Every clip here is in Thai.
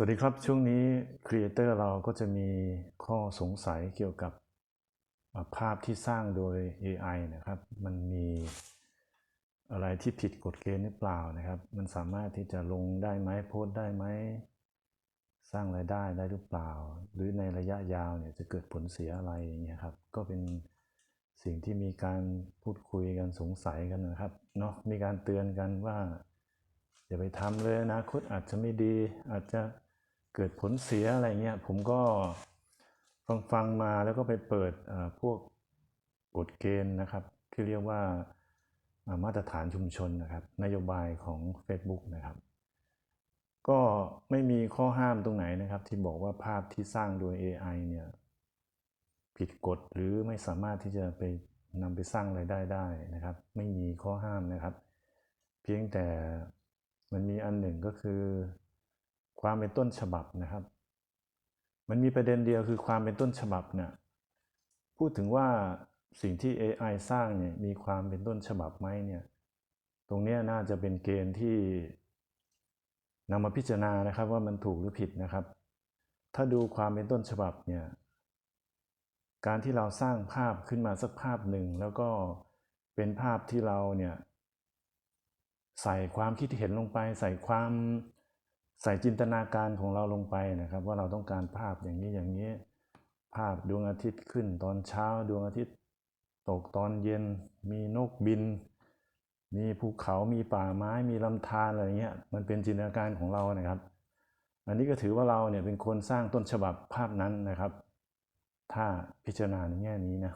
สวัสดีครับ ช่วงนี้ครีเอเตอร์เราก็จะมีข้อสงสัยเกี่ยวกับภาพที่สร้างโดย AI นะครับ มันมีอะไรที่ผิดกฎเกณฑ์หรือเปล่านะครับ มันสามารถที่จะลงได้ไหมโพสได้ไหม สร้างรายได้ได้หรือเปล่า หรือในระยะยาวเนี่ยจะเกิดผลเสียอะไรอย่างเงี้ยครับ ก็เป็นสิ่งที่มีการพูดคุยกันสงสัยกันนะครับเนาะมีการเตือนกันว่าอย่าไปทำเลยอนาคตอาจจะไม่ดีอาจจะ เกิดผลเสียอะไรเงี้ยผมก็ฟังฟังมาแล้วก็ไปเปิดเอ่อพวกกฎเกณฑ์นะครับ ที่เรียกว่ามาตรฐานชุมชนนะครับ นโยบายของ Facebook นะครับ ก็ไม่มีข้อห้ามตรงไหนนะครับ ที่บอกว่าภาพที่สร้างโดย AI เนี่ยผิดกฎหรือไม่สามารถที่จะไปนำไปสร้างรายได้ได้นะครับ ไม่มีข้อห้ามนะครับ เพียงแต่มันมีอันหนึ่งก็คือ ความเป็นต้นฉบับนะครับ มันมีประเด็นเดียวคือความเป็นต้นฉบับเนี่ยพูดถึงว่าสิ่งที่ AI สร้างเนี่ยมีความเป็นต้นฉบับไหมเนี่ยตรงนี้น่าจะเป็นเกณฑ์ที่นำมาพิจารณานะครับว่ามันถูกหรือผิดนะครับ ถ้าดูความเป็นต้นฉบับเนี่ยการที่เราสร้างภาพขึ้นมาสักภาพหนึ่ง แล้วก็เป็นภาพที่เราเนี่ยใส่ความคิดเห็นลงไป ใส่ความ ใส่จินตนาการของเราลงไปนะครับ ว่าเราต้องการภาพอย่างนี้อย่างนี้ ภาพดวงอาทิตย์ขึ้นตอนเช้าดวงอาทิตย์ ตกตอนเย็น มีนกบิน มีภูเขามีป่าไม้มีลำธารอะไรเงี้ยมันเป็นจินตนาการของเรานะครับ อันนี้ก็ถือว่าเราเนี่ยเป็นคนสร้างต้นฉบับภาพนั้นนะครับ ถ้าพิจารณาในแง่นี้นะ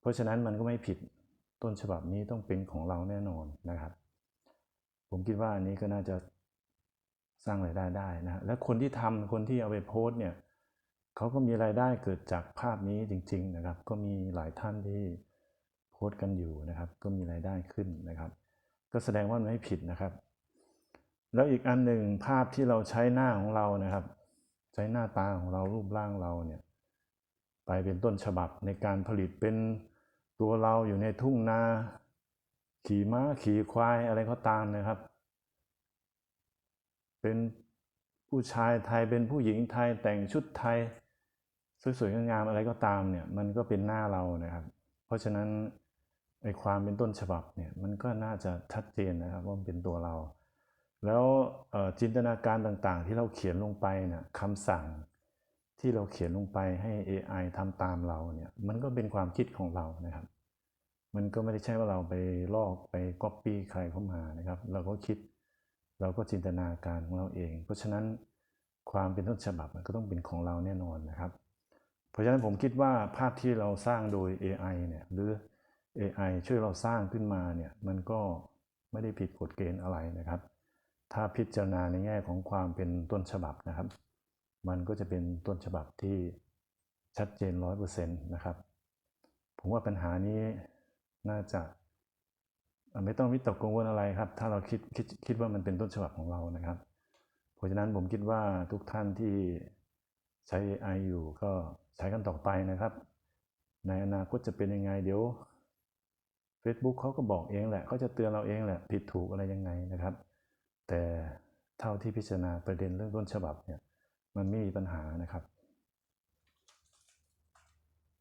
เพราะฉะนั้นมันก็ไม่ผิดต้นฉบับนี้ต้องเป็นของเราแน่นอนนะครับ ผมคิดว่าอันนี้ก็น่าจะ สร้างรายได้ได้นะและคนที่ทำคนที่เอาไปโพสต์เนี่ยเขาก็มีรายได้เกิดจากภาพนี้จริง ๆนะครับ ก็มีหลายท่านที่โพสต์กันอยู่นะครับ ก็มีรายได้ขึ้นนะครับ ก็แสดงว่ามันไม่ผิดนะครับ แล้วอีกอันหนึ่งภาพที่เราใช้หน้าของเรานะครับ ใช้หน้าตาของเรารูปร่างเราเนี่ยไปเป็นต้นฉบับในการผลิตเป็นตัวเราอยู่ในทุ่งนา ขี่ม้าขี่ควายอะไรก็ตามนะครับ เป็นผู้ชายไทยเป็นผู้หญิงไทยแต่งชุดไทย สวยๆงามๆอะไรก็ตามเนี่ยมันก็เป็นหน้าเรานะครับ เพราะฉะนั้นไอ้ความเป็นต้นฉบับเนี่ยมันก็น่าจะชัดเจนนะครับว่าเป็นตัวเรา แล้วจินตนาการต่างๆ ที่เราเขียนลงไปเนี่ยคำสั่งที่เราเขียนลงไปให้ AI ทำตามเราเนี่ยมันก็เป็นความคิดของเรานะครับ มันก็ไม่ได้ใช่ว่าเราไปลอกไปก๊อปปี้ใครเข้ามานะครับ เราก็คิด เราก็จินตนาการของเราเอง เพราะฉะนั้นความเป็นต้นฉบับมันก็ต้องเป็นของเราแน่นอนนะครับ เพราะฉะนั้นผมคิดว่าภาพที่เราสร้างโดย AI เนี่ยหรือ AI ช่วยเราสร้างขึ้นมาเนี่ยมันก็ไม่ได้ผิดกฎเกณฑ์อะไรนะครับ ถ้าพิจารณาในแง่ของความเป็นต้นฉบับนะครับ มันก็จะเป็นต้นฉบับที่ชัดเจนร้อยเปอร์เซ็นต์นะครับ ผมว่าปัญหานี้น่าจะ ไม่ต้องวิตกกังวลอะไรครับ ถ้าเราคิดคิดคิดว่ามันเป็นต้นฉบับของเรานะครับ เพราะฉะนั้นผมคิดว่าทุกท่านที่ใช้ AI อยู่ก็ใช้กันต่อไปนะครับ ในอนาคตจะเป็นยังไงเดี๋ยว Facebook เขาก็บอกเองแหละเขาจะเตือนเราเองแหละผิดถูกอะไรยังไงนะครับ แต่เท่าที่พิจารณาประเด็นเรื่องต้นฉบับเนี่ยมันไม่มีปัญหานะครับ